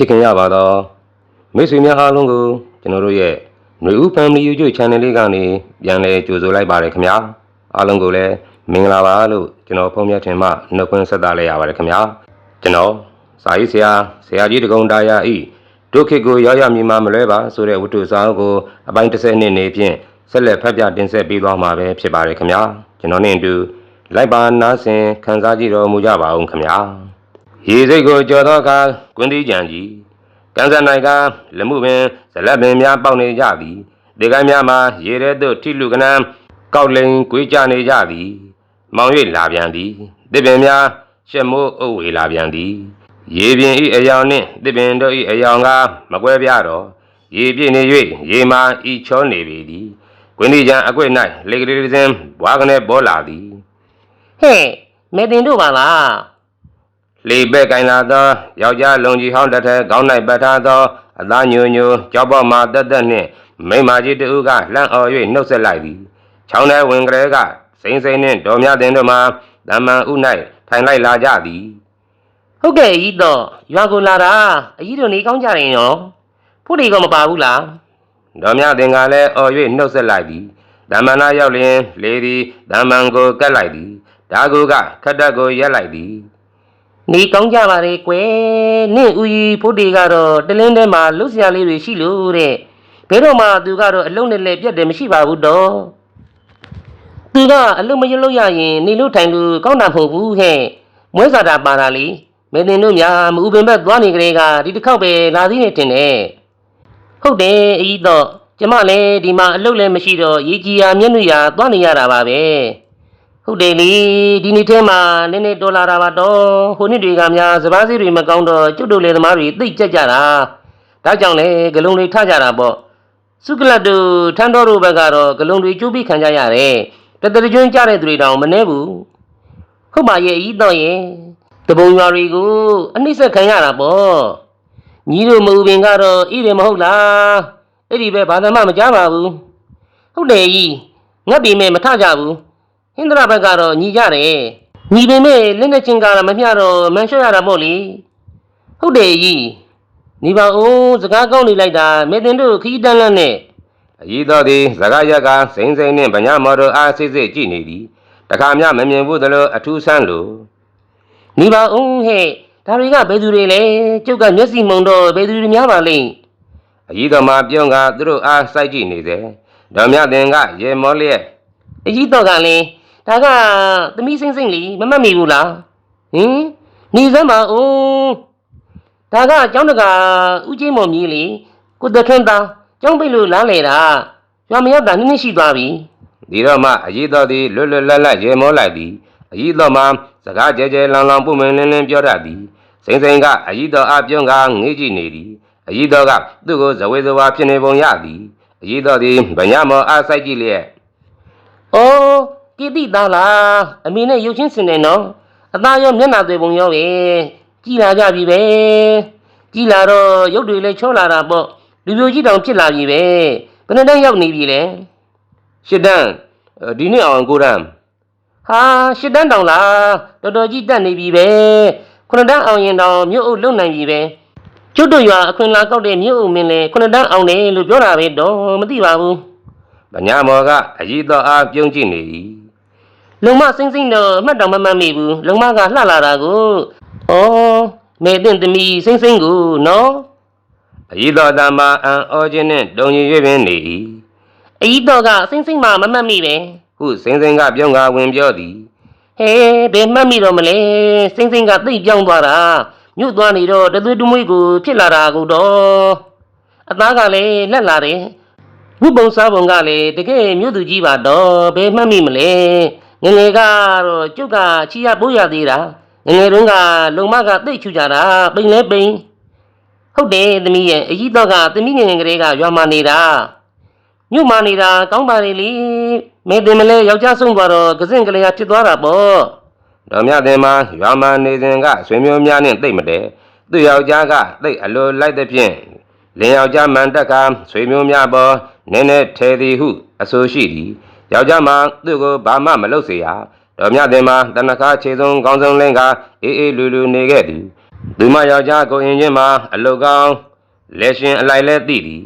ချစ်ခင်ရပါတော့မိတ်ဆွေများအားလုံးကိုကျွန်တော်တို့ရဲ့ຫນွေဦး Family YouTube Channel လေးကနေပြန်လည်ကြိုဆိုလိုက်ပါတယ်ခင်ဗျာအားလုံးကိုလည်းမင်္ဂလာပါလို့ကျွန်တော်ဖုန်းမြတ်ထင်မှနှုတ်ခွန်းဆက်သလိုက်ရပါတယ်ခင်ဗျာကျွန်တော်စာရေးဆရာဆရာကြီးတကုံတာယာဤဒုက္ခကိုရောက်ရမည်မမလွဲပါဆိုတဲ့ဝတ္ထုစာအုပ်ကိုအပိုင်း30နှစ်နေဖြင့်ဆက်လက်ဖတ်ပြတင်ဆက်ပေးသွားမှာပဲဖြစ်ပါတယ်ခင်ဗျာကျွန်တော်နဲ့အတူလိုက်ပါနားဆင်ခန်းစားကြည့်တော်မူကြပါအောင်ခင်ဗျာ ရေစိတ်ကိုကြော်သောအခါကွင်းသီးကြံကြီးကံစံနိုင်ကလက်မှုပင်ဇလက်ပင်များပေါက်နေကြသည်ဒီကမ်းများမှာရေထဲသို့ထိလူကနန်းကောက်လိန်ကွေးကြနေကြသည် မောင်၍လာပြန်သည်တစ်ပင်များရှက်မိုးအုပ်ဝေလာပြန်သည် ရေပြင်ဤအယောင်နှင့်တစ်ပင်တို့ဤအယောင်ကမကွဲပြားတော့ရေပြည့်နေ၍ရေမာဤချောနေပေသည်ကွင်းသီးကြံအကွက်၌လေကလေးစင်းဘွားကနေပေါ်လာသည်ဟဲ့မေတင်တို့ပါလား လေပဲ့ကင်လာသောယောက်ျားလုံကြီးဟောင်းတစ်ထက်ခေါင်း၌ပတ်ထားသောအသားညိုညိုကြောက်ပေါက်မှတက်တက်နှင့်မိမကြီးတဦးကလှမ်းအော်၍နှုတ်ဆက်လိုက်သည်ချောင်းထဲဝင်ကလေးကစိမ့်စိမ့်နှင့်ဒေါ်မြတင်တို့မှတမန်ဥ၌ထိုင်လိုက်လာကြသည်ဟုတ်ကဲ့ဤတော့ရွာကိုလာတာအကြီးတို့နေကောင်းကြရင်ရောဖို့တွေကမပါဘူးလားဒေါ်မြတင်ကလည်းအော်၍နှုတ်ဆက်လိုက်သည်တမန်နာရောက်လျင်လေသည်တမန်ကိုကတ်လိုက်သည်ဒါကူကခတ်တက်ကိုရက်လိုက်သည် နေကောင်းကြပါလေကွယ်နင့်ဦးကြီးဖို့တွေကတော့တလင်းထဲမှာလှုပ်ရှားလေးတွေရှိလို့တဲ့ဘယ်တော့မှသူကတော့အလုံးနဲ့လက်ပြတ်တယ်မရှိပါဘူးတော့သူကအလုံးမရလို့ရရင်နေလို့ထိုင်လို့ကောင်းတာမဟုတ်ဘူးဟဲ့မွဲစာတာပါတာလေမေတင်တို့များမဦးပင်ဘက်သွားနေကြတဲ့ကဒီတစ်ခေါက်ပဲလာသေးနေတင်တယ်ဟုတ်တယ်အကြီးတော့ကျမလည်းဒီမှာအလုပ်လည်းမရှိတော့ရေကြီးရာမျက်နှာရာသွားနေရတာပါပဲ ဟုတ်တယ်လေဒီနေ့ထဲမှာနည်းနည်းတော်လာတာပါတော့ဟိုနှစ်တွေကများစပားစီတွေမကောင်းတော့ကျွတ်တို့လေသမားတွေသိတ်ကြက်ကြတာဒါကြောင့်လေဂလုံးတွေထကြတာပေါ့စုကလတ်တို့ထန်းတော်တို့ဘက်ကတော့ဂလုံးတွေကျိုးပြီးခံကြရတယ်တတရကျွန်းကြတဲ့သူတွေတောင်မနှဲဘူးဟုတ်ပါရဲ့အကြီးတော့ရဲ့တပုံရွာတွေကိုအနှိမ့်ဆက်ခံရတာပေါ့ညီတို့မူပင်ကတော့ဣရမဟုတ်လားအဲ့ဒီပဲဘာသာမှမကြားပါဘူးဟုတ်တယ်ကြီးငတ်ပြီမဲ့မထကြဘူး ဟင်္ဒရာဘက်ကတော့ညီကြတယ်ညီပင်မဲ့လက်နဲ့ချင်းကတော့မမျှတော့မန်လျှော့ရတာပေါ့လေဟုတ်တယ်ကြီးညီပါဦးစကားကောင်းနေလိုက်တာမေတင်တို့ခီးတန်းလန်းနဲ့အကြီးတော်သည်ဇဂရက်ကစိမ့်စိမ့်နှင့်ဗညာမော်တော်အားစစ်စစ်ကြည့်နေသည်တခါမှမမြင်ဘူးသလိုအထူးဆန်းလိုညီပါဦးဟဲ့ဒါတွေကဘယ်သူတွေလဲကျုပ်ကမျက်စိမုံတော့ဘယ်သူတွေများပါလိမ့်အကြီးတော်မှာပြုံးကသူတို့အားစိုက်ကြည့်နေစေဒေါ်မြတင်ကရေမောလျက်အကြီးတော့ကလည်း ဒါကသမီးစင်းစင်းလीမမတ်မိဘူးလားဟင်နေစမ်းပါဦးဒါကကျောင်းတကာဦးချင်းမော်မြည်လေကိုတခင်သားကျောင်းပိတ်လို့လားလေတာရွာမရောက်တာနည်းနည်းရှိသွားပြီဒီတော့မှအကြီးတော်သည်လွတ်လွတ်လပ်လပ်ရေမောလိုက်သည်အကြီးတော်မှာစကားကြဲကြဲလောင်လောင်ပုံမင်းလင်းလင်းပြောတတ်သည်စိမ့်စိမ့်ကအကြီးတော်အားပြုံးကငေးကြည့်နေသည်အကြီးတော်ကသူ့ကိုဇဝေဇဝါဖြစ်နေပုံရသည်အကြီးတော်သည်ဗညာမော်အားစိုက်ကြည့်လျက်။အော် ကိတိသားလားအမေနဲ့ရုပ်ချင်းစင်တယ်နော်အသားရောမျက်နှာသွေပုံရောပဲကြည်လာကြပြီပဲကြည်လာတော့ရုပ်တွေလည်းချောလာတာပေါ့လူပြိုကြီးတောင်ဖြစ်လာပြီပဲဘယ်နဲ့တန်းရောက်နေပြီလဲရှစ်တန်းအဲ့ဒီနေ့အောင်ကိုရမ်းဟာရှစ်တန်းတောင်လားတော်တော်ကြီးတက်နေပြီပဲခုနှစ်တန်းအောင်ရင်တောင်မြို့အုပ်လုံနိုင်ပြီပဲကျွတ်တို့ရွာအခွင့်လာကောက်တဲ့မြို့အုပ်မင်းလဲခုနှစ်တန်းအောင်တယ်လို့ပြောတာပဲတော့မသိပါဘူးဗညာမော်ကအကြီးတော်အားပြုံးကြည့်နေသည် လုံမစိမ့်စိမ့်တော့အမှတ်တောင်မမှတ်မိဘူးလုံမကလှလာတာကိုဩမေတင်သမီးစိမ့်စိမ့်ကိုနော်အကြီးတော်တမအံဩခြင်းနှင့်တုံရင်၍ပင်နေ၏အကြီးတော့ကစိမ့်စိမ့်မှမမှတ်မိပဲဟုစိမ့်စိမ့်ကပြုံးကဝင်ပြောသည်ဟဲဘယ်မှတ်မိတော့မလဲစိမ့်စိမ့်ကသိပ်ပြောင်းသွားတာညှို့သွားနေတော့တသွေးတမွေးကိုဖြစ်လာတာကိုတော့အသားကလည်းလက်လာတယ်ဝုပုံစားပုံကလည်းတကယ်မြို့သူကြီးပါတော့ဘယ်မှတ်မိမလဲ ငယ်ငယ်ကတော့ကျုပ်ကချီရပိုးရသေးတာငယ်ငယ်တုန်းကလုံမကသိပ်ချူကြတာပိန်လဲပိန်ဟုတ်တယ်သမီးရဲ့အကြီးတော့ကသမီးငယ်ငယ်ကလေးကရွာမှာနေတာမြို့မှာနေတာကောင်းပါလေလေမဲတင်မလဲယောက်ျားဆုံးသွားတော့ကစင့်ကလေးကဖြစ်သွားတာပေါ့တော်မြတ်တင်မှာရွာမှာနေစဉ်ကဆွေမျိုးများနှင့်တိတ်မတဲသူ့ယောက်ျားကတိတ်အလိုလိုက်တဲ့ဖြင့်လင်ယောက်ျားမှန်တက်ကဆွေမျိုးများပေါ်နည်းနည်းထဲသည်ဟုအဆိုရှိသည် ယောက်ျားမသူ့ကိုဘာမှမလုပ်စေရတော်မြတင်မှာတနခါခြေဆုံးကောင်းဆုံးလင်းကအေးအေးလူလူနေခဲ့သည်သူမယောက်ျားကိုရင်ချင်းမှာအလုတ်ကောင်းလက်ရှင်အလိုက်လဲသိသည်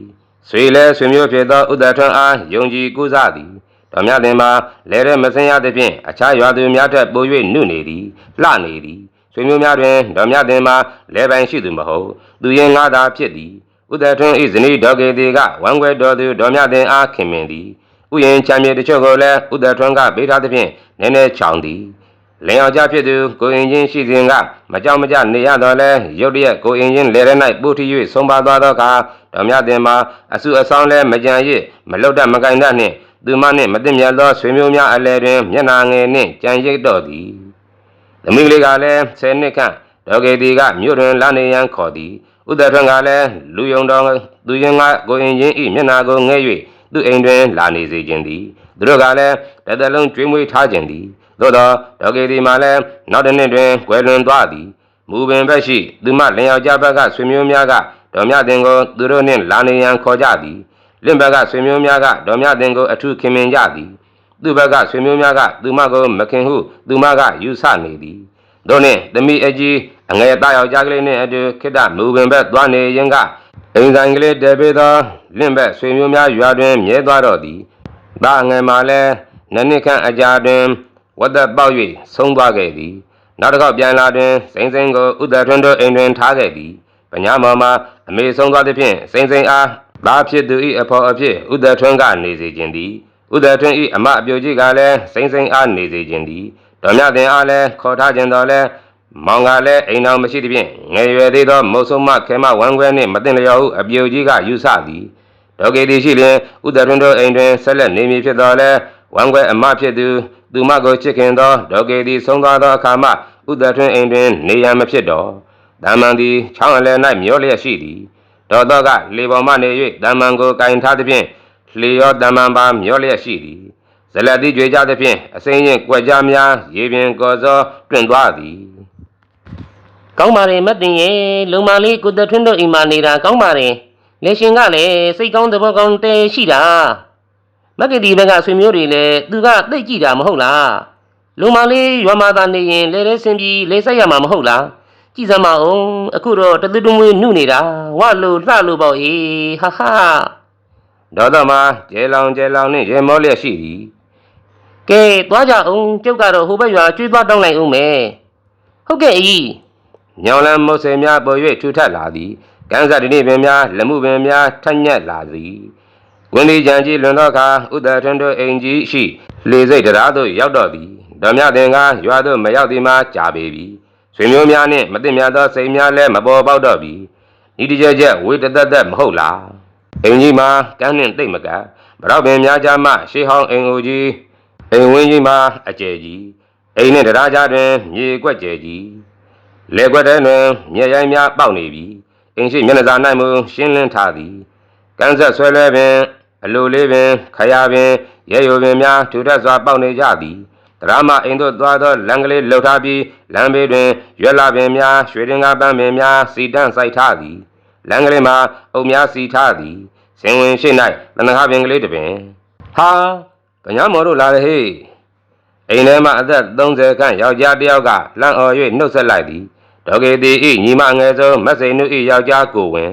ဆွေလဲဆွေမျိုးဖြစ်သောဥဒ္ဒထွန်းအားယုံကြည်ကုစားသည်တော်မြတင်မှာလဲရဲမစင်ရသဖြင့်အခြားရွာသူများထက်ပို၍နုနေသည်လှနေသည်ဆွေမျိုးများတွင်တော်မြတင်မှာလဲပိုင်ရှိသူမဟုတ်သူရင်ငါသာဖြစ်သည်ဥဒ္ဒထွန်းဤဇနီးဒေါကေတီကဝမ်ခွဲတော်သူတော်မြတင်အားခင်မင်သည် ဥယင်ချမ်းမြေတချို့ကိုလည်းဥဒ္ဒထွန်းကပေးထားသဖြင့်နည်းနည်းချောင်သည်လင်ယောက်ျားဖြစ်သူကိုအင်ချင်းရှိစဉ်ကမကြောက်မကြနေရတော့လဲရုတ်တရက်ကိုအင်ချင်းလေရဲ၌ပုထီ၍ဆုံးပါသွားသောအခါတော်မြတ်တင်မှာအဆုအဆောင်လဲမကြံရစ်မလုတ်တတ်မကင်တတ်နှင့်သူမနှင့်မသိမြတ်သောဆွေမျိုးများအလဲတွင်မျက်နာငယ်နှင့်ကြံရိတ်တော့သည်သမီးလေးကလည်းဆယ်နှစ်ခန့်ဒေါကေတီကမြို့တွင်လာနေရန်ခေါ်သည်ဥဒ္ဒထွန်းကလည်းလူယုံတော်သူရင်ကကိုအင်ချင်းဤမျက်နာကိုငဲ့၍ သူအိမ်တွင်လာနေစေခြင်းသည်သူတို့ကလည်းတစ်သက်လုံးကျွေးမွေးထားခြင်းသည်သို့သောဒေါကေဒီမှာလည်းနောက်တစ်နှစ်တွင်ကွယ်လွန်သွားသည်မူပင်ဘက်ရှိသူမလင်ယောက်ျားဘက်ကဆွေမျိုးများကဒေါ်မြတင်ကိုသူတို့နှင့်လာနေရန်ခေါ်ကြသည်လင့်ဘက်ကဆွေမျိုးများကဒေါ်မြတင်ကိုအထုခင်မင်ကြသည်သူဘက်ကဆွေမျိုးများကသူမကိုမခင်ဟုသူမကယူဆနေသည်တို့နှင့်သမီးအကြီးအငယ်သားယောက်ျားကလေးနှင့်အတူခိတ္တမူပင်ဘက်သွားနေရင်က အိမ်ဆိုင်ကလေးတည်ပေးသောလင့်ဘက်ဆွေမျိုးများရွာတွင်မြဲသွားတော့သည်။ဒါငယ်မှာလဲနှစ်နှစ်ခန့်အကြာတွင်ဝတ်သက်ပေါက်၍ဆုံးသွားခဲ့သည်။နောက်တစ်ခေါက်ပြန်လာတွင်စိန်စိန်ကိုဥဒ္ဒထွန်းတို့အိမ်တွင်ထားခဲ့သည်။ပညာမော်မှာအမေဆုံးသွားသည်ဖြင့်စိန်စိန်အားသားဖြစ်သူ၏အဖော်အဖြစ်ဥဒ္ဒထွန်းကနေစေခြင်းသည်။ဥဒ္ဒထွန်း၏အမအပြိုကြီးကလည်းစိန်စိန်အားနေစေခြင်းသည်။တော်မြတ်တင်အားလည်းခေါ်ထားခြင်းတော်လဲ မောင်ကလည်းအိမ်တော်မရှိသည်ဖြင့်ငယ်ရွယ်သေးသောမုတ်ဆုံးမခဲမဝမ်းခွဲနှင့်မတင်လျော်ဟုအပြိုကြီးကယူဆသည်ဒေါကေတီရှိလျင်ဥဒ္ဒထွန်းတို့အိမ်တွင်ဆက်လက်နေမည်ဖြစ်တော်လဲဝမ်းခွဲအမဖြစ်သူသူမကိုချစ်ခင်သောဒေါကေတီဆုံးသွားသောအခါမှဥဒ္ဒထွန်းအိမ်တွင် နေရန်မဖြစ်တော့တမန်သည်ချောင်းအလယ်၌မျောလျက်ရှိသည်ဒေါသောကလေပေါ်မှနေ၍တမန်ကိုကင်ထားသည်ဖြင့်လေရောတမန်ပါမျောလျက်ရှိသည်ဇလတိကြွေကြသည်ဖြင့်အစိမ့်ရင်ကြွက်ကြများရေပြင်ကော်စောတွင်သွားသည် ကောင်းပါတယ်မတ်တင်ရဲ့လုံမလေးကိုသက်ထွန်းတို့အိမ်မှာနေတာကောင်းပါတယ်လေရှင်ကလည်းစိတ်ကောင်းသဘောကောင်းတဲရှိတာမက်ကတီဘက်ကဆွေမျိုးတွေလည်းသူကသိတ်ကြည့်တာမဟုတ်လားလုံမလေးရွာမသားနေရင်လေလဲဆင်းပြီးလေဆက်ရမှာမဟုတ်လားကြည်စမ်းမအောင်အခုတော့တသွတမွေးနှုနေတာဝလို့လှလို့ပေါ့အေးဟာဟာဒေါသမှာကျဲလောင်ကျဲလောင်နှင့်ရေမောလျက်ရှိသည်ကဲသွားကြအောင်ကျုပ်ကတော့ဟိုဘက်ရွာကျွေးသွားတောင်းလိုက်အောင်မယ်ဟုတ်ကဲ့အကြီး ညောင်လန်းမုတ်ဆေများပေါ်၍ထူထပ်လာသည်ကန်းစားတတိပင်များလက်မှုပင်များထက်ညက်လာသည်ဝင်းဒီကြံကြီးလွန်သောအခါဥဒ္ဒထွန်းတို့အိမ်ကြီးရှိလေစိတ်တရားသို့ရောက်တော့သည်ဓမ္မသင်္ကာရွာသို့မရောက်သည်မှာကြာပေပြီဆွေမျိုးများနှင့်မသိများသောစိတ်များလည်းမပေါ်ပေါက်တော့ပြီဤတကြကြဝေတသက်သက်မဟုတ်လားအိမ်ကြီးမှာကန်းနှင့်တိတ်မကဗရောက်ပင်များကြားမှရှေးဟောင်းအိမ်အိုကြီးအိမ်ဝင်းကြီးမှာအကျယ်ကြီးအိမ်နှင့်တရားကြားတွင်မြေကွက်ကျယ်ကြီး လေကွက်ထဲတွင်မြေရိုင်းများပေါက်နေပြီအင်းရှိမျက်နှာစာ၌မူရှင်းလင်းထားသည်ကန်းဆက်ဆွဲလဲပင်အလိုလေးပင်ခရာပင်ရဲယိုပင်များထူထပ်စွာပေါက်နေကြသည်တရားမအိမ်သို့သွားသောလမ်းကလေးလှုပ်ထားပြီးလမ်းဘေးတွင်ရွက်လာပင်များရွှေတင်ကားပန်းပင်များစီတန့်ဆိုင်ထားသည်လမ်းကလေးမှာအုပ်များစီထားသည်စင်ဝင်ရှိ၌တဏှာပင်ကလေးတစ်ပင်ဟာကညာမော်တို့လာလေဟေ့အိမ်ထဲမှာအသက်30ခန့်ယောက်ျားတစ်ယောက်ကလှမ်းအော်၍နှုတ်ဆက်လိုက်သည် ဒေါကေတီဤညီမငယ်ဆုံးမက်စိန်နုဤယောက်ျားကိုဝင်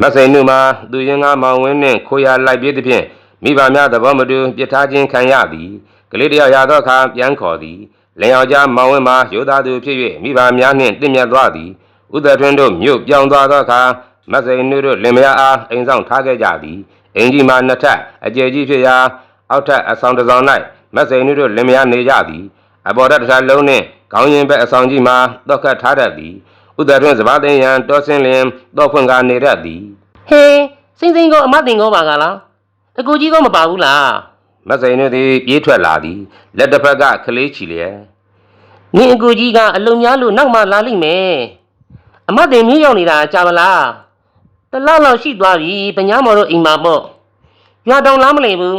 မက်စိန်နုမှာသူရင်ကားမောင်ဝင်းနှင့်ခိုးရလိုက်ပြီးသဖြင့်မိဘများသဘောမတူပြစ်ထားခြင်းခံရသည်ကလေးတစ်ယောက်ရသောအခါပြန်ခေါ်သည်လင်ယောက်ျားမောင်ဝင်းမှာရိုးသားသူဖြစ်၍မိဘများနှင့်တင့်မြတ်သွားသည်ဥဒ္ဒထွန်းတို့မြို့ပြောင်းသွားသောအခါမက်စိန်နုတို့လင်မယားအားအိမ်ဆောင်ထားခဲ့ကြသည်အင်ကြီးမှာနှစ်ထပ်အကျယ်ကြီးဖြစ်ရာအောက်ထပ်အဆောင်တစ်ဆောင်၌မက်စိန်နုတို့လင်မယားနေကြသည် အပေါ်တက်တစ်ခါလုံးနှင့်ခေါင်းရင်ဘက်အဆောင်ကြီးမှာတော့ခတ်ထားတတ်သည်ဥဒ္ဒထွန်းစပါးသိန်းရန်တောဆင်းလျင်တော့ဖွင့်ကားနေတတ်သည်ဟေးစိမ့်စိမ့်ကောအမတင်ကောပါကလားအကူကြီးကောမပါဘူးလားမက်စိန်တို့သည်ပြေးထွက်လာသည်လက်တစ်ဖက်ကခလေးချီလျက်နင်အကူကြီးကအလုံများလို့နောက်မှလာလိမ့်မယ်အမတင်မြင့်ရောက်နေတာကြာမလားတလောက်လောက်ရှိသွားပြီပညာမော်တို့အိမ်မှာပေါ့ရွာတောင်လားမလည်ဘူး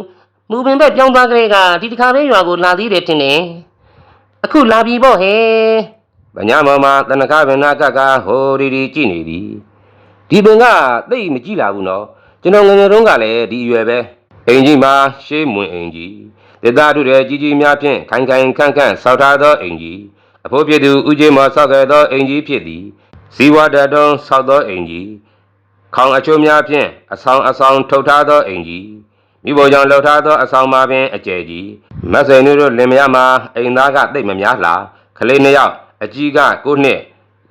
မူပင်ဘက်ပြောင်းသွားကြတဲ့ကဒီတစ်ခါပဲရွာကိုလာသေးတယ်ထင်တယ် အခုလာပြီပေါ့ဟဲ့။ဗညာမောင်မှာတနခဗနာကကဟိုဒီဒီကြည့်နေသည်။ဒီပင်ကသိပ်မကြည့်လာဘူးနော်။ကျွန်တော်ငယ်ငယ်တုန်းကလည်းဒီအရွယ်ပဲ။အိမ်ကြီးမှာရှေးမွင်အိမ်ကြီး။ဒေသထုတဲ့ကြီးကြီးများဖြင့်ခိုင်ခိုင်ခန့်ခန့်ဆောက်ထားသောအိမ်ကြီး။အဖိုးဖြစ်သူဦးကြီးမော်ဆောက်ခဲ့သောအိမ်ကြီးဖြစ်သည်။ဇီဝတတုံဆောက်သောအိမ်ကြီးခေါင်အချိုးများဖြင့်အဆောင်အဆောင်ထုတ်ထားသောအိမ်ကြီး မိဘကြောင့်လှုပ်ထားသောအဆောင်မှာပင်အကျယ်ကြီးမတ်စိန်တို့လင်မယားမှာအိမ်သားကတိတ်မများလှကလေးနှစ်ယောက်အကြီးကကိုနှစ်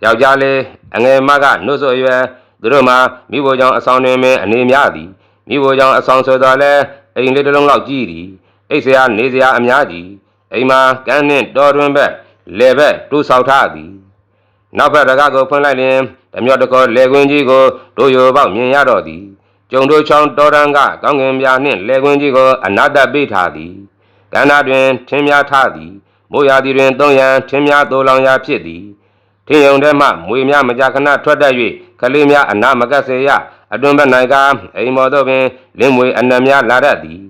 ယောက်ျားလေးအငယ်မကနှုတ်ဆိုရွယ်သူတို့မှာမိဘကြောင့်အဆောင်တွင်ပင်အနေများသည်မိဘကြောင့်အဆောင်ဆိုတော့လဲအိမ်လေးတစ်လုံးလောက်ကြီးသည်အိတ်စရာနေစရာအများကြီးအိမ်မှာကန်းနှင့်တော်တွင်ဘက်လေဘက်တူဆောက်ထားသည်နောက်ဘက်တကားကိုဖွင့်လိုက်လျင်ဓမြော့တကောလေကွင်းကြီးကိုတို့ရိုပေါက်မြင်ရတော့သည် ကျုံတို့ချောင်းတော်ရန်ကကောင်းကင်ပြာနှင့်လေကွင်းကြီးကိုအနာတပိထားသည်ကန္နာတွင်ထင်းများထားသည်မိုးရာသီတွင်သုံးရန်ထင်းများသိုးလောင်ရာဖြစ်သည်ထင်းယုံထဲမှမွေများမကြခဏထွက်တတ်၍ကလေးများအနာမကတ်စေရအတွင်ဘက်၌ကအိမ်မော်တို့ပင်လင်းမွေအနံများလာတတ်သည်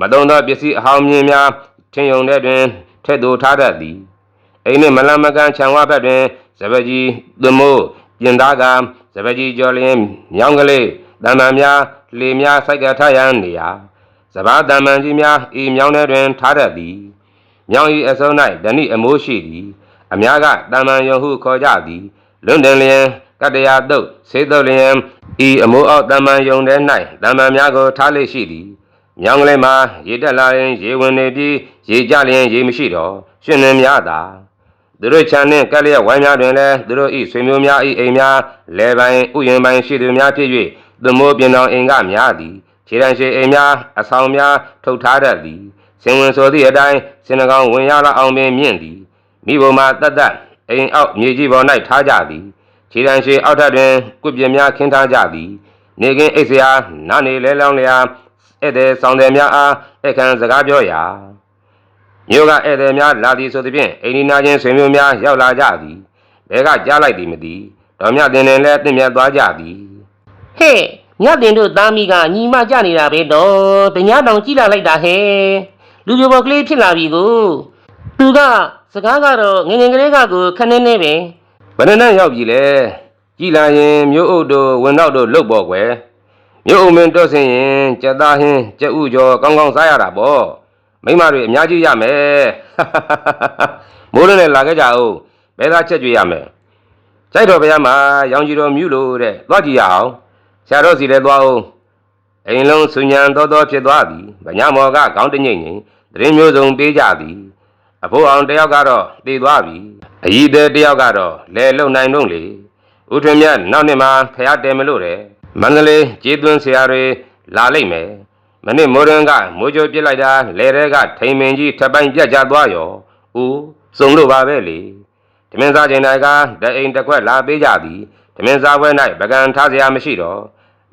မတုံသောပစ္စည်းအဟောင်းမြင်များထင်းယုံထဲတွင်ထည့်သိုထားတတ်သည်အိမ်နှင့်မလန်မကန်ခြံဝဘက်တွင်ဇပကြီးသမိုးပြင်သားကဇပကြီးကျော်လျင်မြောင်းကလေး တံမှန်များလှေများစိုက်ကထရန်နေရာစဘာတံမှန်ကြီးများဤမြောင်းထဲတွင်ထားတတ်သည်မြောင်းဤအစုံ၌ဓဏိအမိုးရှိသည်အများကတံမှန်ယုံဟုခေါ်ကြသည်လွန်တင်လျင်ကတ္တရာတုတ်ဆေးတုတ်လျင်ဤအမိုးအောက်တံမှန်ယုံထဲ၌တံမှန်များကိုထားလေရှိသည်မြောင်းကလေးမှာရေတက်လာရင်ရေဝင်နေပြီးရေကြလျင်ရေမရှိတော့ရှင်နေများသာသူတို့ချန်နှင့်ကက်လျက်ဝိုင်းများတွင်လည်းသူတို့ဤဆွေမျိုးများဤအိမ်များလဲပိုင်းဥယျင်ပိုင်းရှိသူများဖြစ်၍ သူမိုးပြင်တော်အိမ်ကများသည်ခြေတံရှိအိမ်များအဆောင်များထုတ်ထားတတ်သည်စင်ဝင်ဆိုသည့်အတိုင်းစင်နှကောင်ဝင်ရလာအောင်ပင်မြင့်သည်မိဘမှာတတ်တတ်အိမ်အောက်မြေကြီးပေါ်၌ထားကြသည်ခြေတံရှိအောက်ထပ်တွင်ကုပြင်းများခင်းထားကြသည်နေကင်းအိတ်စရာနားနေလဲလောင်းလျာဧည့်သည်ဆောင်သည်များအားအခန်းစကားပြောရာမြို့ကဧည့်သည်များလာသည်ဆိုသဖြင့်အိန္ဒိနာချင်းဆွေမျိုးများရောက်လာကြသည်ဘဲကကြားလိုက်သည်မသိတော်မြတ်တင်လည်းတင့်မြတ်သွားကြသည် ဟဲ့ညတင်တို့သားမိကညီမကြနေတာပဲတော့တ냐တောင်ကြည့်လာလိုက်တာဟဲ့လူပြိုပေါ်ကလေးဖြစ်လာပြီကိုသူကစကားကတော့ငယ်ငယ်ကလေးကကိုခနဲ့နဲ့ပဲဘယ်နှနဲ့ရောက်ပြီလဲကြည်လာရင်မြို့အုပ်တို့ဝင်တော့တို့လုတ်ပေါ်ကွယ်မြို့အုပ်မင်းတော့ဆင်းရင်ကြက်သားဟင်းကြက်ဥကျော်ကောင်းကောင်းစားရတာပေါ့မိမတွေအများကြီးရမယ်မိုးလုံးနဲ့လာခဲ့ကြအောင်ဘယ်သာချက်ကြွေရမယ်ကြိုက်တော်ဘုရားမှာရောင်ကြီးတော်မြူလို့တဲ့သွားကြည့်ရအောင် ဆရာတော်စီလည်းသွားအောင်အိမ်လုံးဆူညံတော်တော်ဖြစ်သွားပြီဗညမော်ကခေါင်းတငိမ့်ငိမ့်သတင်းမျိုးစုံပေးကြသည်အဖိုးအောင်တယောက်ကတော့တည်သွားပြီအကြီးသေးတယောက်ကတော့လဲလုံနိုင်တော့လေဦးထွန်းမြတ်နောက်နှစ်မှာဖျားတယ်မလို့တယ်မန္တလေးကျေးသွင်းဆရာတွေလာလိုက်မယ်မနေ့မိုးရင်ကမိုးကြိုပြစ်လိုက်တာလဲတဲ့ကထိန်မင်းကြီးထပ်ပိုင်းပြတ်ကြသွားရောဦးစုံလို့ပါပဲလေဓမင်းစားချိန်တိုင်းကတအိမ်တစ်ခွက်လာပေးကြသည်ဓမင်းစားပွဲ၌ပကံထားစရာမရှိတော့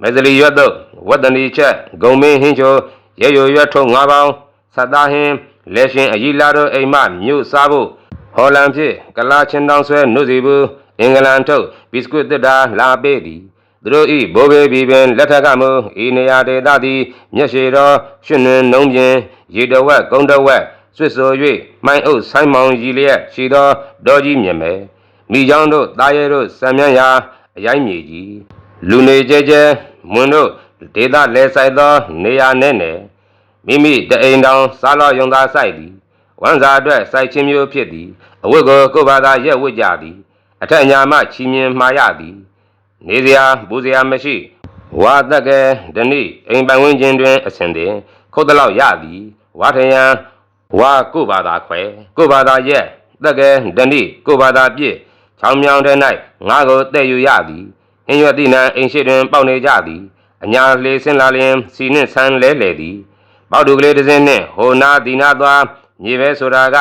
မေဇလီရွတ်တော့ဝတ္တနီချက်ဂုံမင်းဟင်းချိုရေရွရွတ်ထုံငါးပေါင်းသတ်သားဟင်းလဲရှင်အကြီးလာတို့အိမ်မမြို့စားဖို့ဟော်လန်ဖြစ်ကလာချင်းတောင်ဆွဲနှုတ်စီဘူးအင်္ဂလန်ထုတ်ဘစ်ကွတ်တစ်တာလာပေးသည်သူတို့ဤဘိုးဘေးဘီပင်လက်ထက်ကမူဤနေရာဒေသသည်မျက်ရှိတော်ရှင်နှင်းနှုံးပြင်းရေတဝက်ကုန်းတဝက်ဆွစ်ဆို၍မိုင်းအုပ်ဆိုင်မောင်ရီလျက်ရှိသောဒေါ်ကြီးမြင်မယ်မိချောင်းတို့တာရဲတို့စံမြန်းရာအရိုင်းမြေကြီး လူနေကျဲကျဲမွန်းတို့ဒေသလဲဆိုင်သော နေရာနဲ့နယ်မိမိတအိမ်တောင်စားလောယုံသာဆိုင်သည်ဝမ်းစာအတွက်စိုက်ချင်းမျိုးဖြစ်သည်အဝတ်ကိုကိုယ်ဘာသာရက်ဝတ်ကြသည်အထက်ညာမှချီမြင်မှားရသည်နေစရာပူစရာမရှိဝါတက်ကဲဓနိအိမ်ပိုင်ဝင်းချင်းတွင်အစဉ်တင်ခုတ်တလောက်ရသည်ဝါထယံဝါကိုဘာသာခွဲကိုဘာသာရက်တက်ကဲဓနိကိုဘာသာပြည့်ချောင်းမြောင်းတဲ့၌ငါကိုတဲ့ယူရသည် အင်းရွက်တိနံအိမ်ရှိတွင်ပေါက်နေကြသည်အညာလေဆင်းလာလျင်စီနှင့်ဆန်းလဲလေသည်ပေါက်တူကလေးတစ်စင်းနှင့်ဟိုနာဒီနာသွားမြေပဲဆိုတာက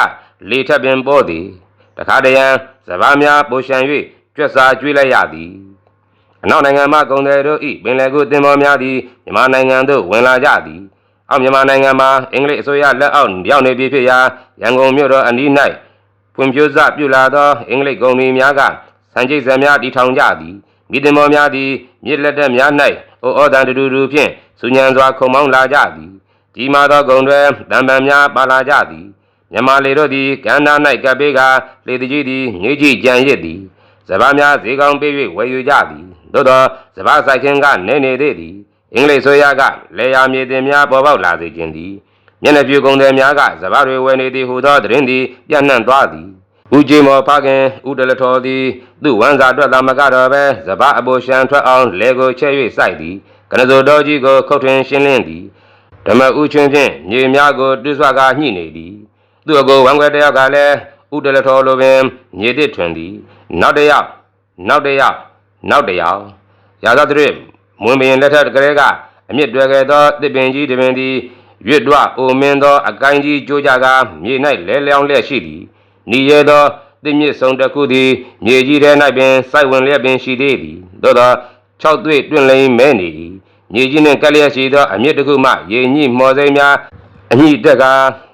လေထပ်ပင်ပေါ်သည်တခါတရံစပားများပိုရှံ၍ကြွက်စာကျွေးလိုက်ရသည်အနောက်နိုင်ငံမှကုန်တယ်တို့ဤပင်လယ်ကူတင်ပေါ်များသည်မြန်မာနိုင်ငံသို့ဝင်လာကြသည်။အောက်မြန်မာနိုင်ငံမှာအင်္ဂလိပ်အစိုးရလက်အောက်ရောက်နေပြီဖြစ်ရာရန်ကုန်မြို့တော်အနီး၌ဖွံ့ဖြိုးစပြုလာသောအင်္ဂလိပ်ကုမ္ပဏီများကစံချိတ်စံများတည်ထောင်ကြသည်။ မိတင်ပေါ်များသည်မြစ်လက်တက်များ၌အိုဩတန်တူတူတူဖြင့်စူညံစွာခုံမောင်းလာကြသည်။ကြီးမားသောဂုံတွေတံပံများပါလာကြသည်။မြန်မာလေတို့သည်ကန္နာ၌ကပ်ပေးကလေတကြီးသည်ငေးကြည့်ကြံရစ်သည်။စပားများဈေးကောင်းပေး၍ဝယ်ယူကြသည်။သို့သောစပားဆိုင်ခင်ကနေနေသေးသည်။အင်္ဂလိပ်ဆိုရကလေယာမြေတင်များပေါ်ပေါက်လာစေခြင်းသည်မျက်နှာပြူကုန်တယ်များကစပားတွေဝယ်နေသည်ဟူသောသတင်းသည်ပြန့်နှံ့သွားသည် ဦးကြီးမော်ဖခင်ဦးတလထော်သည်သူ့ဝမ်းစာအတွက်သာမကတော့ပဲစပအပေါ်ရှံထွက်အောင်လေကိုချဲ့၍စိုက်သည်ကနဇိုတော်ကြီးကိုခုတ်ထွင်ရှင်းလင်းသည်ဓမ္မဦးချင်းဖြင့်မြေများကိုတွဆွကာညှိနေသည်သူ့အကိုဝမ်းခွဲတစ်ယောက်ကလည်းဦးတလထော်လိုပင်မြေတစ်ထွင်သည် နောက်တစ်ယောက်နောက်တစ်ယောက်နောက်တစ်ယောက်ရာဇသရမွန်ပင်လက်ထက်ကလေးကအမြင့်တွယ်ခဲ့သောတစ်ပင်ကြီးတစ်ပင်သည်ရွတ်တွအိုမင်းသောအကိုင်းကြီးကြိုးကြကာမြေ၌လဲလျောင်းလျက်ရှိသည် နီရဲသောတိမြင့်ဆုံးတစ်ခုသည်မြေကြီးထဲ၌ပင်စိုက်ဝင်လျက်ပင်ရှိသေးသည်သို့သော၆တွေ့တွင်လိမ်မဲနေ၏မြေကြီးနှင့်ကပ်လျက်ရှိသောအမြင့်တစ်ခုမှရေညှိမော်စိမ်းများအညှိတက်က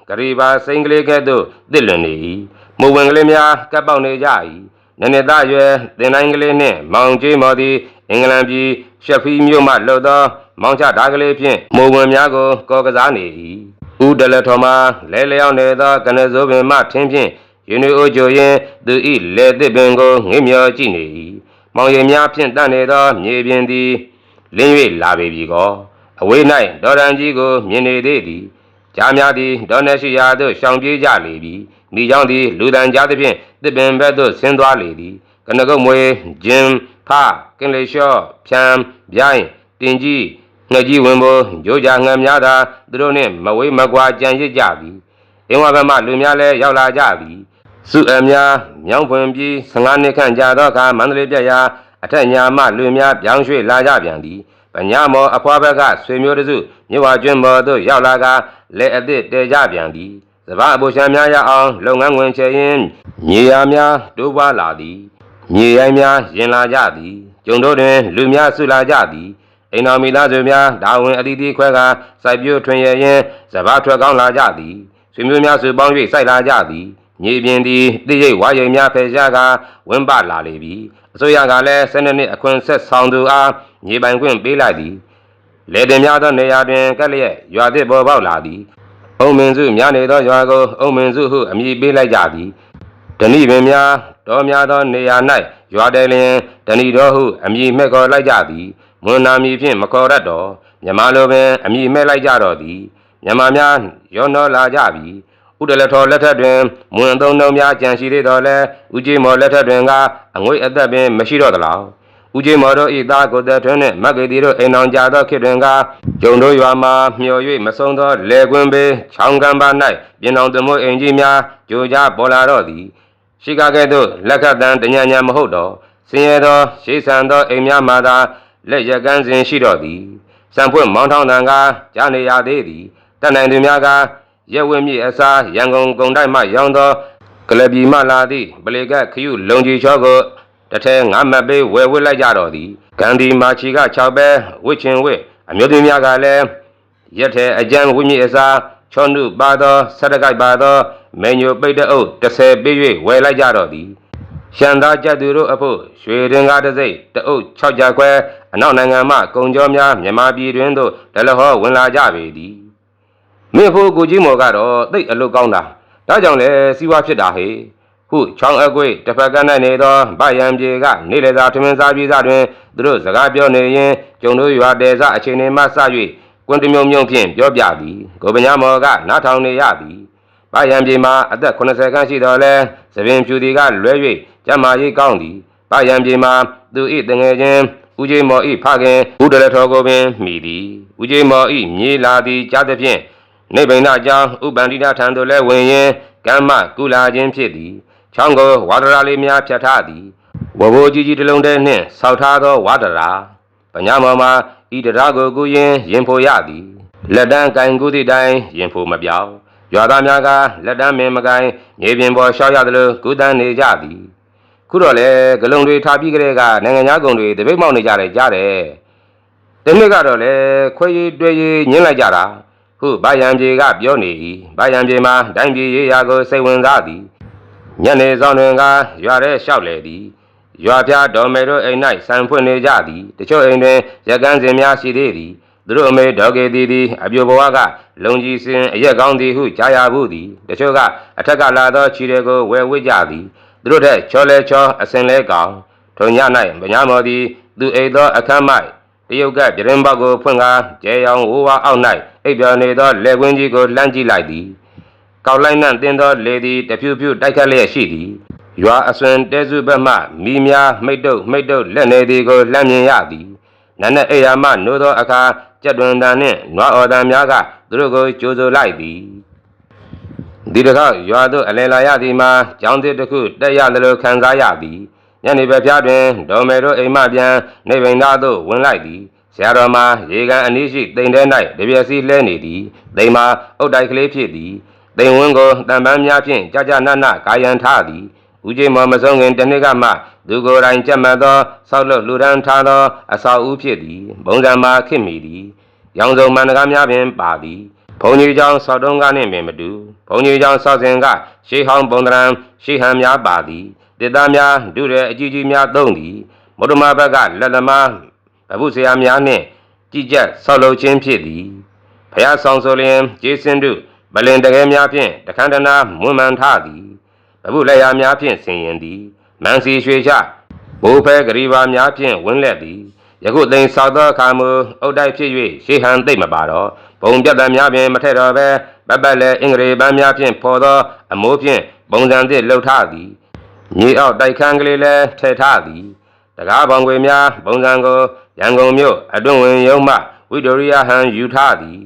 ဂရီပါစိန်ကလေးကဲ့သို့တစ်လွင်နေ၏မူဝင်ကလေးများကပ်ပေါက်နေကြ၏နည်းနည်းသားရွယ်တင်တိုင်းကလေးနှင့်မောင်ကြီးမော်သည်အင်္ဂလန်ပြည်ရှက်ဖီးမြို့မှလှုပ်သောမောင်ချဓာကလေးဖြင့်မူဝင်များကိုကော်ကစားနေ၏ဦးဒလထော်မှာလဲလျောင်းနေသောကနဇိုးပင်မှထင်းဖြင့် ယင်းအိုကြိုရင်သူဤလေသစ်ပင်ကိုငိမျောကြည့်နေ၏မောင်ရည်များဖြင့်တန့်နေသောမြေပြင်သည်လင်း၍လာပေပြီကောအဝေး၌ဒေါ်ရန်ကြီးကိုမြင်နေသေးသည်ကြားများသည်ဒေါ်နေရှိရာသို့ရှောင်ပြေးကြလေပြီမိကြောင့်သည်လူတန်ကြားသဖြင့်သစ်ပင်ဘက်သို့ဆင်းသွားလေသည်ကနကုတ်မွေဂျင်ဖကင်လေလျှော့ဖြံဗျိုင်းတင်ကြီးငှက်ကြီးဝင်ဖို့ကြိုးကြငှက်များသာသူတို့နှင့်မဝေးမကွာကြံရစ်ကြပြီအင်းဝဘက်မှလူများလည်းရောက်လာကြပြီ စုအများမြောင်းဖွင်ပြီး15နှစ်ခန့်ကြာသောအခါမန္တလေးပြက်ရာအထက်ညာမှလူများပြောင်းရွှေ့လာကြပြန်သည်ပညာမောအဖွားဘက်ကဆွေမျိုးတစုမြဝကျွန်းမော်သို့ရောက်လာကလက်အသစ်တဲကြပြန်သည်စပအပူရှံများရအောင်လုပ်ငန်းဝင်ချေရင်မြေယာများတိုးပွားလာသည်မြေရိုင်းများရင်လာကြသည်ကျုံတို့တွင် လူများဆုလာကြသည်အိမ်တော်မိသားစုများဒါဝင်အတီးတီးခွဲကစိုက်ပျိုးထွင်ရရင်စပထွက်ကောင်းလာကြသည်ဆွေမျိုးများစုပေါင်း၍စိုက်လာကြသည် မြေပြင်သည်တိရိတ်ဝါရိတ်များဖယ်ရှားကဝင်းပလာလေပြီအစိုးရကလည်း၁၂နှစ်အခွင့်ဆက်ဆောင်သူအားမြေပိုင်ခွင့်ပေးလိုက်သည်လေတင်များသောနေရာတွင်ကက်လျက်ရွာသစ်ပေါ်ပေါက်လာသည်အုံမင်းစုများနေသောရွာကိုအုံမင်းစုဟုအမည်ပေးလိုက်ကြသည်ဓဏိပင်များတော်များသောနေရာ၌ရွာတယ်လျင်ဓဏိတော်ဟုအမည်မဲ့ခေါ်လိုက်ကြသည်မွန်နာမည်ဖြင့်မခေါ်တတ်တော့မြမလိုပင်အမည်မဲ့လိုက်ကြတော့သည်မြန်မာများရောနှောလာကြပြီ ဥဒလထော်လက်ထက်တွင်မွန်သုံးနှုံများကြံရှိသေးတော်လဲဥကြီးမော်လက်ထက်တွင်ကအငွေအသက်ပင်မရှိတော့သလားဥကြီးမော်တို့ဤသားကိုယ်သက်ထွန်းနှင့်မက္ကေတီတို့အိမ်အောင်ကြသောခေတ်တွင်ကကျုံတို့ရွာမှာမျှော်၍မဆုံးသောလေကွင်းပေချောင်းကမ်းပါ၌ပြင်အောင်သမုတ်အိမ်ကြီးများကြိုကြားပေါ်လာတော့သည်ရှိကားကဲ့သို့လက်ခတ်တန်တညံညံမဟုတ်တော့ဆင်းရဲသောရှေးဆန်သောအိမ်များမှာသာလက်ရကန်းစဉ်ရှိတော့သည်စံဖွင့်မောင်းထောင်းတန်ကကြားနေရသေးသည်တတ်နိုင်သူများက ရက်ဝင်းမြစ်အစားရန်ကုန်ကုံတိုက်မှရောင်းသောကလပြီမှလာသည့်ပလေကခရုလုံကြီးချောကိုတစ်ထဲငါမတ်ပေးဝယ်ဝစ်လိုက်ကြတော့သည်ဂန္ဒီမာချီက6ပဲဝစ်ချင်ဝစ်အမျိုးသမီးများကလည်းရက်ထဲအကြံဝင်းမြစ်အစားချောနုပါသောဆက်တကိုက်ပါသောမေညိုပိတ်တဲ့အုပ်30ပေး၍ဝယ်လိုက်ကြတော့သည်ရှန်သားကြက်သူတို့အဖို့ရွှေရင်ကားတစ်စိတ်တအုပ်6ကြခွဲအနောက်နိုင်ငံမှကုံကြောများမြန်မာပြည်တွင်သို့ဒလဟောဝင်လာကြပေသည် မင်းဖို့ကိုကြီးမော်ကတော့တိတ်အလုတ်ကောင်းတာဒါကြောင့်လေစီးပွားဖြစ်တာဟေဟုချောင်းအကွေ့တစ်ဖက်က၌နေသောဗယံပြေက နေလေသာထမင်းစားပြေစားတွင်သူတို့စကားပြောနေရင်ကျုံတို့ရွာတဲစားအချိန်တွေမှစ၍ကွန်တမြုံမြုံဖြင့်ပြောပြသည်ကိုပညာမော်ကနားထောင်နေရသည်။ဗယံပြေမှာအသက်80ခန်းရှိတော်လဲသပင်ဖြူတီကလွဲ၍ကျမ်းမာရေးကောင်းသည်။ဗယံပြေမှာသူဤတငယ်ချင်းဦးကြီးမော်ဤဖခင်ဦးတရထောကိုပင်မိသည်။ဦးကြီးမော်ဤမြေလာသည်ကြားသဖြင့် နေဗိန္ဒအကြောင်းဥပန္တိတထံသို့လဲဝင်ရင်ကမ္မကုလာခြင်းဖြစ်သည်။ချောင်းကိုဝါဒရာလေးများဖြတ်ထားသည်။ဝဘိုးကြီးကြီးတစ်လုံးတည်းနှင့်ဆောက်ထားသောဝါဒရာပညာမော်မှာဤတရားကိုကုရင်ရင်ဖို့ရသည်။လက်တန်းကင်ကုသည့်တိုင်ရင်ဖို့မပြောင်းရွာသားများကလက်တန်းမင်မကိုင်းမြေပြင်ပေါ်ရှောက်ရသလိုကုသန်းနေကြသည်ခုတော့လေဂလုံတွေထားပြီးကြတဲ့ကနိုင်ငံသားကုန်တွေတပိတ်မောက်နေကြတယ်ကြားတယ်တနည်းကတော့လေခွေးရည်တွေ့ရည်ညှင်းလိုက်ကြတာ ခုဗယံပြေကပြောနေ၏ဗယံပြေမှာတိုင်းပြည်ရေးရာကိုစိတ်ဝင်စားသည်ညနေဆောင်တွင်ကရွာထဲလျှောက်လေသည်ရွာပြတော်မေတို့အိမ်၌ဆံဖွင့်နေကြသည်တချို့အိမ်တွင်ရကန်းစင်များရှိသေးသည်သူတို့အမေဒေါကေတီသည်အပြိုဘဝကလုံကြီးစင်အရက်ကောင်းသည်ဟုကြားရဘူးသည်တချို့ကအထက်ကလာသောခြေတွေကိုဝယ်ဝစ်ကြသည်သူတို့ထက်ချောလဲချောအစင်လဲကောင်ထုံည၌ဗညာမော်သည်သူအိတ်သောအခမ်းမိုက် တရုတ်ကပြရင်ဘောက်ကိုဖွင့်ကားကျဲရောင်ဝိုးဝါအောက်၌အိပ်ပျော်နေသောလက်ကွင်းကြီးကိုလှမ်းကြည့်လိုက်သည်ကောက်လိုက်နှံ့တင်းသောလေသည်တဖြူဖြူတိုက်ခတ်လျက်ရှိသည်ရွာအစွန်တဲစုဘက်မှမိများမိတ်တုတ်မိတ်တုတ်လက်နေသည်ကိုလှမ်းမြင်ရသည်နတ်နဲ့အိယာမနိုးသောအခါကြက်တွင်တန်နှင့်နွားအော်တန်များကသူတို့ကိုကြိုးဆိုလိုက်သည်ဒီတစ်ခါရွာသို့အလယ်လာရသည်မှာကျောင်းသစ်တစ်ခုတက်ရသလိုခံစားရသည် ညနေဘက်ပြားတွင်ဒေါ်မေတို့အိမ်မပြန်နေပင်သားသို့ဝင်လိုက်သည်ဆရာတော်မှာရေကန်အနည်းရှိတိမ်ထဲ၌တပြက်စီလဲနေသည်တိမ်မှာအုတ်တိုက်ကလေးဖြစ်သည်တိမ်ဝင်းကိုတံပန်းများဖြင့်ကြာကြာနနကာယံထားသည်ဦးကြီးမော်မဆုံးခင်တစ်နှစ်ကမှသူကိုယ်တိုင်ကြက်မှတ်သောဆောက်လုပ်လူရန်ထားသောအဆောက်အဦဖြစ်သည်ဘုံစံမှာခင်မိသည်ရောင်စုံမန္တကားများပင်ပါသည်ဘုံကြီးကျောင်းဆောက်တုံးကားနှင့်ပင်မတူဘုံကြီးကျောင်းဆောက်စဉ်ကရှေးဟောင်းဘုံတရံရှေးဟန်များပါသည် တစ်သားများဒုရဲအကြီးကြီးများသုံးသည်မုဒ္ဓမဘက်ကလက်သမားဗဗုဆရာများနှင့်ကြည်ကြက်ဆောက်လုပ်ခြင်းဖြစ်သည်ဖျားဆောင်ဆိုလျင်ကျေးစင်တို့ဗလင်တကယ်များဖြင့်တခန္တနာမွန်မှန်ထသည်ဘဗုလက်ရာများဖြင့်ဆင်ရင်သည်မန်စီရွှေချဘိုးဖဲဂရီဘာများဖြင့်ဝင်းလက်သည်ယခုသိင်ဆောက်သောအခါမူအုတ်တိုက်ဖြစ်၍ရှေးဟန်သိမ့်မပါတော့ဘုံပြတ်တများပင်မထက်တော့ပဲပက်ပက်လည်းအင်္ဂရေပန်းများဖြင့်ဖော်သောအမိုးဖြင့်ပုံစံသစ်လှုပ်ထသည် မြေအောက်တိုက်ခန်းကလေးလည်းထည့်ထသည်တကားပေါင်ခွေများပုံစံကိုရန်ကုန်မြို့အတွင်းဝင်ရုံးမှဝိတိုရိယဟန်ယူထသည်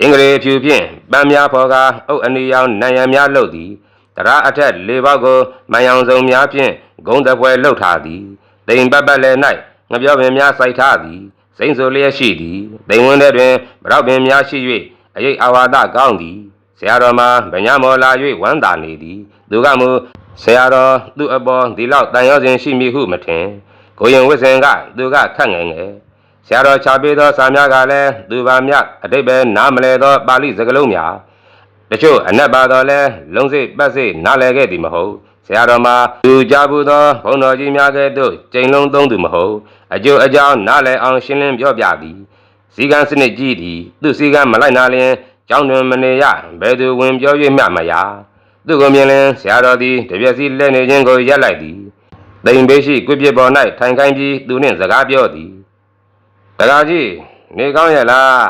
အင်္ဂရေဖြူဖြင့်ပန်းများဖော်ကအုတ်အနီရောင်နံရံများလှုပ်သည်တရအထက်လေးပေါက်ကိုမန်ရောင်စုံများဖြင့်ဂုံတပွဲလှုပ်ထားသည်တိမ်ပတ်ပတ်လည်း၌ငပြောပင်များစိုက်ထားသည်စိမ့်ဆိုလျက်ရှိသည်တိမ်ဝင်းထဲတွင်ဗရောက်ပင်များရှိ၍အရေးအာဝါဒကောင်းသည်ဆရာတော်မှာဗညာမော်လာ၍ဝမ်းသာနေသည်သူကမူ ဆရာတော်သူ့အပေါ်ဒီလောက်တန်ရောစဉ်ရှိမည်ဟုမထင်ကိုရင်ဝစ်စင်ကသူကခတ်ငယ်ငယ်ဆရာတော်ချပေးသောစာများကလည်းသူပါမြတ်အတိတ်ပဲနားမလဲသောပါဠိစကားလုံးများတချို့အနက်ပါတော့လဲလုံးစိတ်ပတ်စိတ်နားလဲခဲ့သည်မဟုတ်ဆရာတော်မှာသူကြားဘူးသောဘုန်းတော်ကြီးများကဲ့သို့ကျိန်လုံးသုံးသူမဟုတ်အကျိုးအကြောင်းနားလဲအောင်ရှင်းလင်းပြောပြသည်စီကံစနစ်ကြီးသည်သူစီကံမလိုက်နာလျင်ကျောင်းတွင်မနေရဘယ်သူဝင်ပြော၍မှမရ သူကိုမြင်လင်ဆရာတော်သည်တပြက်စီလဲနေခြင်းကိုရက်လိုက်သည်တိမ်ဘေးရှိကွပြစ်ပေါ်၌ထိုင်ခိုင်းပြီးသူနှင့်စကားပြောသည်တကားကြီးနေကောင်းရဲ့လား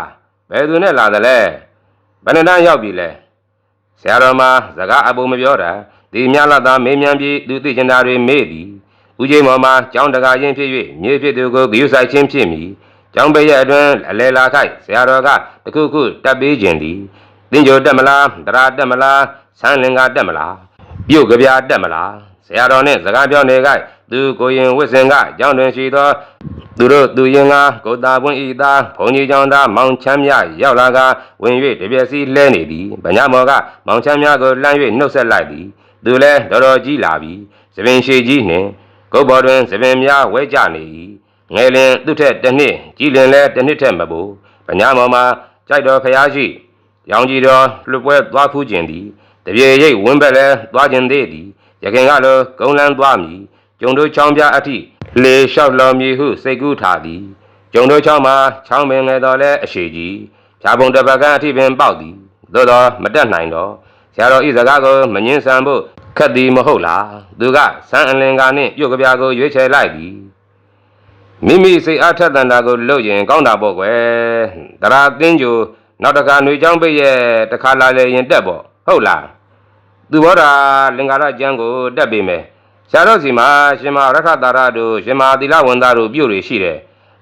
ဘယ်သူနဲ့လာသလဲဘယ်နှစ်တန်းရောက်ပြီလဲဆရာတော်မှာစကားအပုံမပြောတာဒီမြလာသားမေးမြန်းပြီးသူသိချင်တာတွေမေးသည်ဦးကြီးမော်မှာကျောင်းတကာချင်းဖြစ်၍မြေဖြစ်သူကိုဂယုဆိုင်ချင်းဖြစ်မိကျောင်းပိရဲ့အတွင်းအလဲလာခိုက်ဆရာတော်ကတခုခုတက်ပေးခြင်းသည်တင်းကြိုတက်မလားတရာတက်မလား ဆန်းလင်္ကာတက်မလားပြုတ်ကြပြာတက်မလားဆရာတော်နဲ့စကားပြောနေခိုက်သူကိုရင်ဝစ်စင်ကကျောင်းတွင်ရှိသောသူတို့သူရင်ကကိုတာပွင့်ဤသားဘုံကြီးကျောင်းသားမောင်ချမ်းမြရောက်လာကဝင်၍တပြက်စီလဲနေသည်ဗညာမော်ကမောင်ချမ်းမြကိုလှမ်း၍နှုတ်ဆက်လိုက်သည်သူလည်းတော်တော်ကြီးလာပြီသပင်ရှိကြီးနှင့်ကုတ်ဘော်တွင်သပင်များဝဲကြနေ၏ငယ်လင်သူထက်တစ်နှစ်ကြီးလင်လည်းတစ်နှစ်ထက်မပိုဗညာမော်မှာကြိုက်တော်ဖျားရှိရောင်ကြီးတော်လွတ်ပွဲသွားဖူးခြင်းသည် တပြေရိတ်ဝင်းဘက်လည်းသွားခြင်းသေးသည်ရခင်ကလိုကုန်းလန်းသွားမည်ကျုံတို့ချောင်းပြအထိလေလျှောက်လော်မည်ဟုစိတ်ကူးထားသည်ကျုံတို့ချောင်းမှာချောင်းပင်ငယ်တော်လဲအရှိကြီးဖြာပုံတစ်ပတ်ကအထိပင်ပေါက်သည်သို့တော့မတက်နိုင်တော့ဆရာတော်ဤစကားကိုမငင်းဆန်ဖို့ခက်သည်မဟုတ်လားသူကဆန်းအလင်္ကာနှင့်ပြုတ်ကပြာကိုရွေးချယ်လိုက်သည်မိမိစိတ်အားထက်သန်တာကိုလုပ်ရင်ကောင်းတာပေါ့ကွယ်တရာသင်းကြိုနောက်တစ်ခါຫນွေချောင်းပိတ်ရဲ့တစ်ခါလာလေရင်တက်ပေါ့ဟုတ်လားသူဘောဓာလင်္ကာရကျမ်းကိုတက်ပေးမယ်ဆရာတော်စီမှာရှင်မရခတာရတို့ရှင်မသီလဝန်သားတို့ပြုတွေရှိတယ်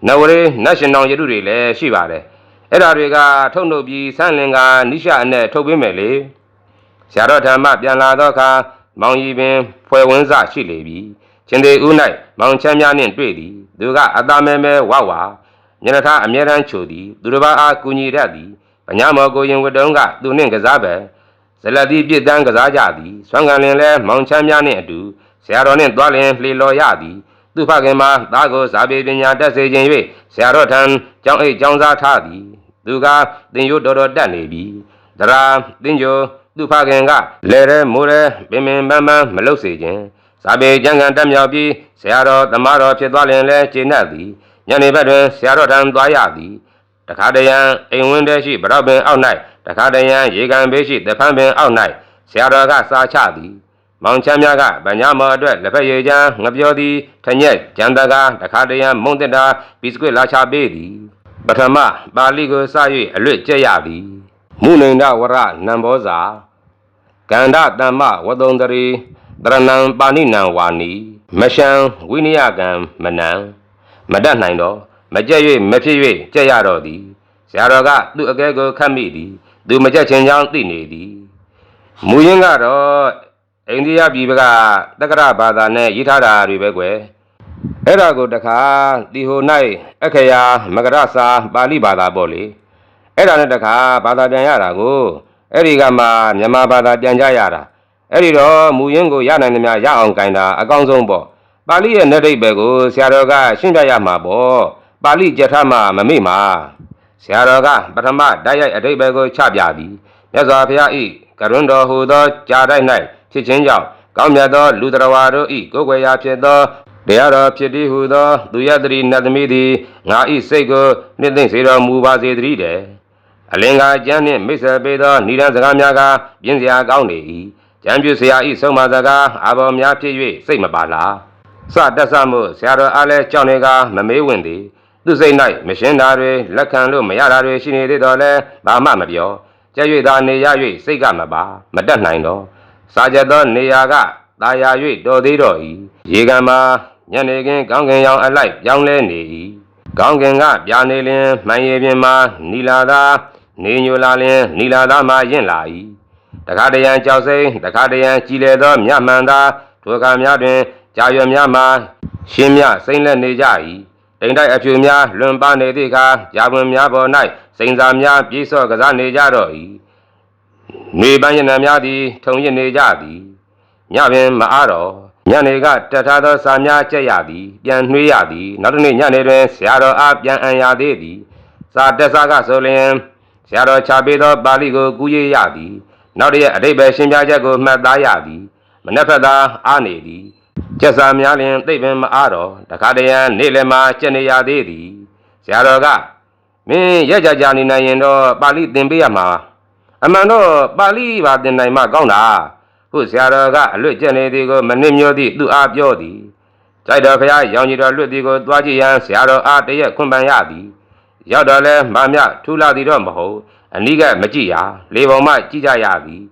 နဝရေနတ်ရှင်တော်ယတုတွေလည်းရှိပါတယ်အဲ့ဒါတွေကထုတ်နှုတ်ပြီးဆန်းလင်္ကာနိရှအနဲ့ထုတ်ပေးမယ်လေဆရာတော်ဓမ္မပြန်လာတော့အခါမောင်ကြီးပင်ဖွဲ့ဝင်းစရှိလေပြီရှင်သေးဦး၌မောင်ချမ်းများနှင့်တွေ့သည်သူကအသားမဲမဲဝဝညနေထားအမြဲတမ်းချိုသည် သူတစ်ပါးအားကူညီတတ်သည်ဗညာမောကိုရင်ဝတ္တုံးကသူနှင့်ကစားပဲ ဇလတိပြစ်တန်းကစားကြသည်ဆွမ်းကန်လင်လဲမောင်ချမ်းများနှင့်အတူဆရာတော်နှင့်သွားလင်လှေလော်ရသည်သူဖခင်မှာသားကိုဇာပေပညာတက်စေခြင်း၍ဆရာတော်ထံကျောင်းအိတ်ကျောင်းစားထားသည်သူကသင်ရိုးတော်တော်တက်နေပြီတရာသင်ကြိုသူဖခင်ကလဲရဲမိုးရဲပင်ပင်ပန်းပန်းမလုစေခြင်းဇာပေကျမ်းကန်တက်မြောက်ပြီးဆရာတော်တမတော်ဖြစ်သွားလင်လဲကျေနပ်သည်ညနေဘက်တွင်ဆရာတော်ထံသွားရသည်တခါတရံအိမ်ဝင်းထဲရှိဗရောက်ပင်အောက်၌ တခါတရံရေကန်ဘေးရှိတဖန်ပင်အောက်၌ဆရာတော်ကစာချသည်မောင်ချမ်းများကဗညာမော်အတွက်လက်ဖက်ရည်ချမ်းငပြောသည်ထညက်ကျန်တကားတခါတရံမုံတက်တာဘီစကွတ်လာချပေးသည်ပထမပါဠိကိုစ၍အလွတ်ကျက်ရသည်မုနိန္ဒဝရနံဘောဇာကန္ဓတမ္မဝတုံတရီတရဏံပါဏိနံဝါနီမရှံဝိနည်းကံမနံမတတ်နိုင်တော့မကြက်၍မဖြစ်၍ကြက်ရတော့သည်ဆရာတော်ကသူ့အကဲကိုခတ်မိသည် သူမကြက်ချင်းကြောင်းသိနေသည်မူရင်းကတော့အိန္ဒိယပြည်ဘကတက္ကရာဘာသာနဲ့ရေးထားတာတွေပဲကွယ်အဲ့ဒါကိုတခါဒီဟို၌အခရာမကရစာပါဠိဘာသာပေါ့လေအဲ့ဒါနဲ့တခါဘာသာပြန်ရတာကိုအဲ့ဒီကမှမြန်မာဘာသာပြန်ကြရတာအဲ့ဒီတော့မူရင်းကိုရနိုင်သမျှရအောင်ကင်တာအကောင်းဆုံးပေါ့ပါဠိရဲ့လက်ဒိတ်ပဲကိုဆရာတော်ကရှင်းပြရမှာပေါ့ပါဠိကြက်ထမှမမေ့မှာ ဆရာတော်ကပထမဓာတ်ရိုက်အဓိပ္ပာယ်ကိုချပြသည်မြတ်စွာဘုရားဤကရုဏတော်ဟူသောကြာတိုက်၌ဖြစ်ခြင်းကြောင့်ကောင်းမြတ်သောလူတော်ဝါတို့ဤကိုယ်ွယ်ရာဖြစ်သောတရားတော်ဖြစ်သည်ဟုသောသူရတရီနတ်သမီးသည်ငါဤစိတ်ကိုနှစ်သိမ့်စေတော်မူပါစေတည်းတဲ့အလင်္ကာကျမ်းနှင့်မိစ္ဆာပေသောဏိဒံစကားများကပြင်းစရာကောင်းနေ၏ကျမ်းပြုဆရာဤဆုံးမစကားအဘော်များဖြစ်၍စိတ်မပါလားစတက်ဆမှုဆရာတော်အားလည်းကြောင်းနေကမမေးဝင်သည် သူစိတ်၌မရှင်းတာတွေလက်ခံလို့မရတာတွေရှိနေသေးတော့လဲဘာမှမပြောကြွ၍သာနေရ၍စိတ်ကမပါမတက်နိုင်တော့စာကြသောနေရာကตาယာ၍တော်သေးတော့၏ရေကံမှာညနေခင်းကောင်းကင်ရောင်အလိုက်ပြောင်းလဲနေ၏ကောင်းကင်ကပြာနေလင်မှန်ရည်ပြင်မှာနီလာသာနေညိုလာလင်နီလာသာမှယင့်လာ၏တခါတရံကြောက်စိမ့်တခါတရံကြည်လေသောမြတ်မှန်သာထိုအခါများတွင်ကြာရွယ်များမှာရှင်းမြစိမ့်လက်နေကြ၏ တိမ်တိုက်အဖြူများလွန်ပါနေသည့်အခါကြာပွင်များပေါ်၌စိန်စာများပြေးစော့ကစားနေကြတော့၏နေပန်းရဏများသည် ထုံရစ်နေကြသည်ညပင်မအားတော့ညနေကတက်ထားသောစာများကြက်ရသည် ပြန်နှွေးရသည် နောက်တစ်နေ့ညနေတွင်ဆရာတော်အားပြန်အံရသေးသည်စာတက်စာကဆိုလျင်ဆရာတော်ချပေးသောပါဠိကိုကူးရေးရသည် နောက်တစ်ရက်အတိတ်ပဲရှင်းပြချက်ကိုမှတ်သားရသည်မနေ့ဖက်သာအားနေသည် ကျက်စာများလျင်သိပ်ပင်မအားတော့တခါတရံနေ့လည်းမှကျက်နေရသေးသည်ဆရာတော်ကမင်းရက်ကြကြနေနိုင်ရင်တော့ပါဠိသင်ပေးရမှာအမှန်တော့ပါဠိပါသင်နိုင်မှကောင်းတာဟုဆရာတော်ကအလွတ်ကျက်နေသည်ကိုမနစ်မျောသည့်သူအားပြောသည်ကြိုက်တော်ဖျားရောင်ကြီးတော်လွတ်သည်ကိုတွားကြည့်ရန်ဆရာတော်အားတရက်ခွင့်ပန်ရသည်ရောက်တော်လဲမမြထူလာသည်တော့မဟုတ်အနိကမကြည့်ရလေပေါ်မှကြည့်ကြရသည်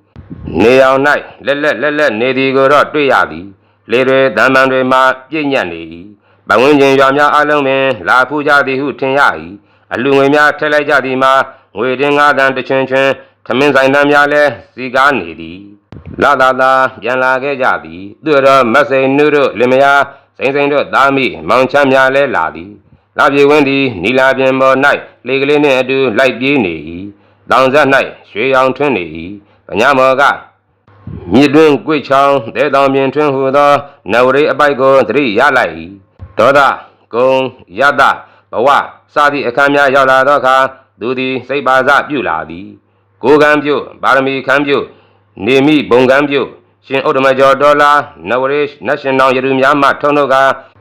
နေအောင်၌လက်လက်လက်လက်နေသည်ကိုတော့တွေ့ရသည် လေတွေတန်ပန်တွေမှပြည့်ညတ်နေ၏ပဝန်းကျင်ရွာများအလုံးပင်လာဖူးကြသည်ဟုထင်ရ၏အလူငွေများထည့်လိုက်ကြသည်မှာငွေတင်ငါးတန်တစ်ချွင်းချွင်းထမင်းဆိုင်တန်းများလဲစီကားနေသည်လာသာသာပြန်လာခဲ့ကြသည်သူတော်မတ်စိန်နုတို့လင်မယားစိန်စိန်တို့သားမိမောင်ချမ်းများလဲလာသည်လာပြေဝင်းသည်နီလာပြင်ပေါ်၌လေကလေးနှင့်အတူလိုက်ပြေးနေ၏တောင်ဆက်၌ရွှေရောင်ထွန်းနေ၏ဗညာမော်က မြစ်တွင်ကွေ့ချောင်းတဲတောင်ပြင်ထွန်းဟူသောနဝရိအပိုက်ကိုသတိရလိုက်၏ဒေါသဂုံယတဘဝစသည့်အခမ်းများရောက်လာသောအခါသူသည်စိတ်ပါစပြုလာသည်ကိုယ်ကံပြုပါရမီခံပြုနေမိဘုံကံပြုရှင်ဥဒ္ဓမကျော်ဒေါ်လာနဝရေနတ်ရှင်တော်ယရုများမှထုံတို့က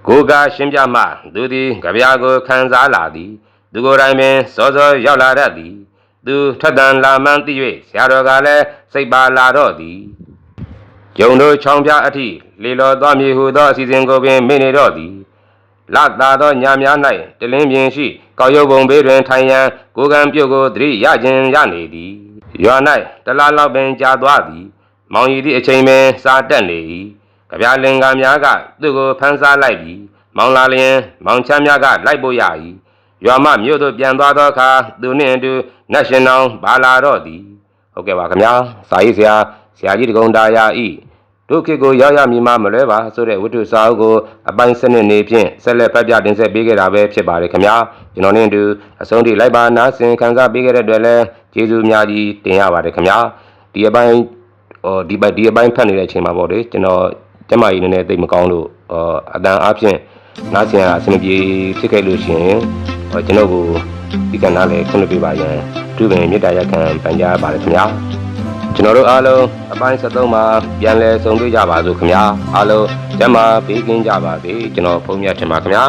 ကိုယ်ကရှင်ပြမှသူသည်ကြပြာကိုခံစားလာသည် သူကိုယ်တိုင်ပင်စောစောရောက်လာတတ်သည် သူထက်တန်လာမှန်းသိ၍ဆရာတော်ကလည်းစိတ်ပါလာတော့သည်ကျုံတို့ချောင်းပြအထိလေလော်သွားမည်ဟုသောအစီအစဉ်ကိုပင်မေ့နေတော့သည်လသာသောညာများ၌တလင်းပြင်းရှိကောက်ရုပ်ပုံဘေးတွင်ထိုင်ရန်ကိုယ်ကံပြုတ်ကိုသတိရခြင်းရနေသည်ရွာ၌တလားလောက်ပင်ကြာသွားသည် မောင်ရီသည့်အချိန်ပင်စာတက်နေ၏ကြပြလင်္ကာများကသူ့ကိုဖမ်းဆားလိုက်ပြီးမောင်လာလျင်မောင်ချမ်းများကလိုက်ဖို့ရ၏ ရွာမှမြို့သို့ပြန်သွားသောအခါသူနှင့်အတူနတ်ရှင်တော်ဘာလာတော့သည်ဟုတ်ကဲ့ပါခင်ဗျာစာရေးဆရာဆရာကြီးတကုံတာယာဤဒုက္ခကိုရောက်ရမည်မမလွဲပါဆိုတဲ့ဝတ္ထုစာအုပ်ကိုအပိုင်းစနစ်နေဖြင့်ဆက်လက်ဖတ်ပြတင်ဆက်ပေးခဲ့တာပဲဖြစ်ပါတယ်ခင်ဗျာကျွန်တော်နဲ့အတူအဆုံးထိလိုက်ပါနားဆင်ခံစားပေးခဲ့တဲ့အတွက်လည်းကျေးဇူးအများကြီးတင်ရပါတယ်ခင်ဗျာဒီအပိုင်းဟောဒီဘက်ဒီအပိုင်းဖတ်နေတဲ့အချိန်မှာပေါ့လေကျွန်တော်ကျမကြီးနည်းနည်းသိပ်မကောင်းလို့ဟောအတန်အားဖြင့်နားဆင်ရအဆင်မပြေဖြစ်ခဲ့လို့ရှိရင်ဟော ကျွန်တော်ကိုဒီကနေ့လည်းခွင့်ပြုပေးပါရန်သူပင်မေတ္တာရက်ခံပန်ကြားပါတယ်ခင်ဗျာကျွန်တော်တို့အားလုံးအပိုင်း73မှာပြန်လည်ဆုံတွေ့ကြပါစို့ခင်ဗျာအားလုံးကျမ်းမာပေးကင်းကြပါစေကျွန်တော်ဖုန်းမြတ်ထင်ပါခင်ဗျာ